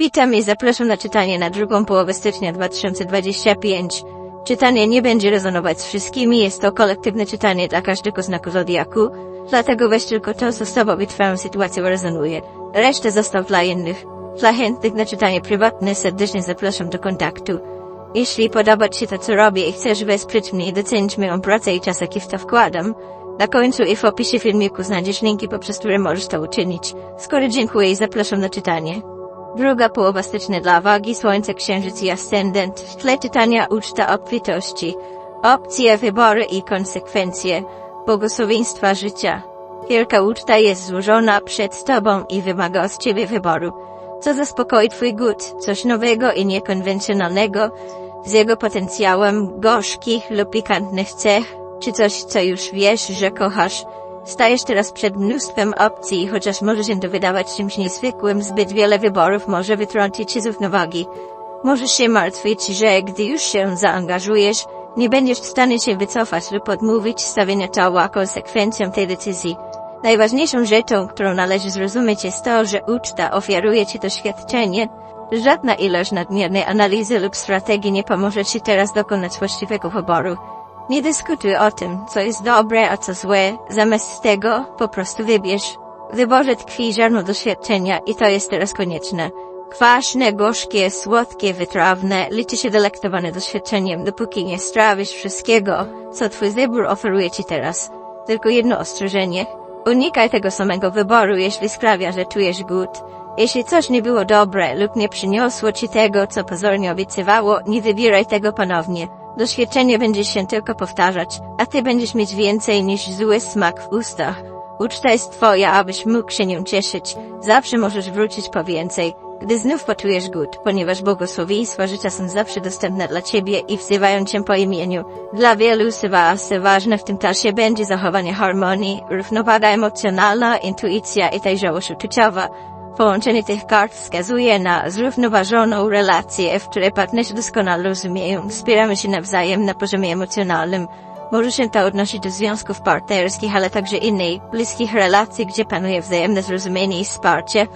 Witam i zapraszam na czytanie na drugą połowę stycznia 2025. Czytanie nie będzie rezonować z wszystkimi, jest to kolektywne czytanie dla każdego znaku zodiaku, dlatego weź tylko to, co z tobą i twoją sytuacją rezonuje. Resztę zostaw dla innych. Dla chętnych na czytanie prywatne serdecznie zapraszam do kontaktu. Jeśli podoba Ci się to, co robię i chcesz wesprzeć mnie i docenić moją pracę i czas, jaki w to wkładam, na końcu i w opisie filmiku znajdziesz linki, poprzez które możesz to uczynić. Skoro dziękuję i zapraszam na czytanie. Druga połowa stycznia dla wagi, słońce, księżyc i ascendent. W tle czytania uczta obfitości. Opcje, wybory i konsekwencje. Błogosławieństwa życia. Wielka uczta jest złożona przed tobą i wymaga od ciebie wyboru. Co zaspokoi twój głód, coś nowego i niekonwencjonalnego, z jego potencjałem gorzkich lub pikantnych cech, czy coś, co już wiesz, że kochasz. Stajesz teraz przed mnóstwem opcji, i chociaż może się to wydawać czymś niezwykłym, zbyt wiele wyborów może wytrącić ci z równowagi. Możesz się martwić, że gdy już się zaangażujesz, nie będziesz w stanie się wycofać lub odmówić stawienia czoła konsekwencjom tej decyzji. Najważniejszą rzeczą, którą należy zrozumieć jest to, że uczta ofiaruje ci doświadczenie. Żadna ilość nadmiernej analizy lub strategii nie pomoże ci teraz dokonać właściwego wyboru. Nie dyskutuj o tym, co jest dobre, a co złe. Zamiast tego, po prostu wybierz. W wyborze tkwi ziarno doświadczenia i to jest teraz konieczne. Kwaśne, gorzkie, słodkie, wytrawne, liczy się delektowane doświadczeniem, dopóki nie strawisz wszystkiego, co twój wybór oferuje ci teraz. Tylko jedno ostrzeżenie. Unikaj tego samego wyboru, jeśli sprawia, że czujesz głód. Jeśli coś nie było dobre lub nie przyniosło ci tego, co pozornie obiecywało, nie wybieraj tego ponownie. Doświadczenie będzie się tylko powtarzać, a ty będziesz mieć więcej niż zły smak w ustach. Uczta jest twoja, abyś mógł się nią cieszyć. Zawsze możesz wrócić po więcej, gdy znów poczujesz głód, ponieważ błogosławieństwa życia są zawsze dostępne dla ciebie i wzywają cię po imieniu. Dla wielu z was ważne w tym czasie będzie zachowanie harmonii, równowaga emocjonalna, intuicja i dojrzałość uczuciowa. Połączenie tych kart wskazuje na zrównoważoną relację, w której partnerzy doskonale rozumieją, wspieramy się nawzajem na poziomie emocjonalnym. Może się to odnosić do związków partnerskich, ale także innej, bliskich relacji, gdzie panuje wzajemne zrozumienie i wsparcie.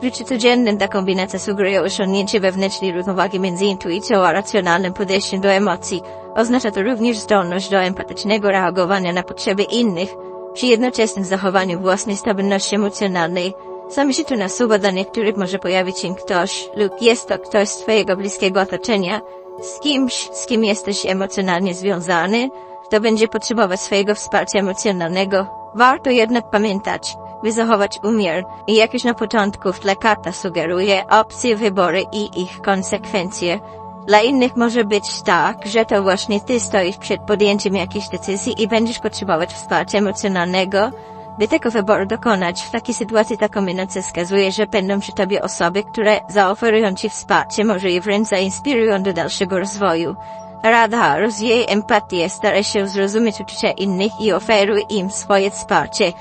W życiu codziennym ta kombinacja sugeruje osiągnięcie wewnętrznej równowagi między intuicją a racjonalnym podejściem do emocji. Oznacza to również zdolność do empatycznego reagowania na potrzeby innych, przy jednoczesnym zachowaniu własnej stabilności emocjonalnej. Sami się tu nasuwa dla niektórych może pojawić się ktoś lub jest to ktoś z twojego bliskiego otoczenia, z kimś, z kim jesteś emocjonalnie związany, kto będzie potrzebować swojego wsparcia emocjonalnego. Warto jednak pamiętać, by zachować umiar i jak już na początku w tle karta sugeruje opcje, wybory i ich konsekwencje. Dla innych może być tak, że to właśnie ty stoisz przed podjęciem jakiejś decyzji i będziesz potrzebować wsparcia emocjonalnego, by tego wyboru dokonać, w takiej sytuacji ta kombinacja wskazuje, że będą przy tobie osoby, które zaoferują ci wsparcie, może je wręcz zainspirują do dalszego rozwoju. Rada, rozwijaj empatię, staraj się zrozumieć uczucia innych i oferuj im swoje wsparcie,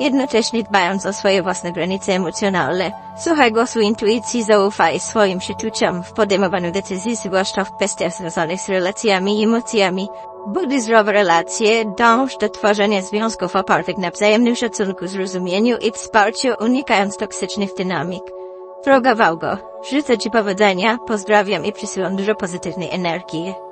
jednocześnie dbając o swoje własne granice emocjonalne. Słuchaj głosu intuicji, zaufaj swoim przeczuciom w podejmowaniu decyzji, zwłaszcza w kwestiach związanych z relacjami i emocjami. Buduj zdrowe relacje, dąż do tworzenia związków opartych na wzajemnym szacunku, zrozumieniu i wsparciu, unikając toksycznych dynamik. Droga Wałgo, życzę Ci powodzenia, pozdrawiam i przysyłam dużo pozytywnej energii.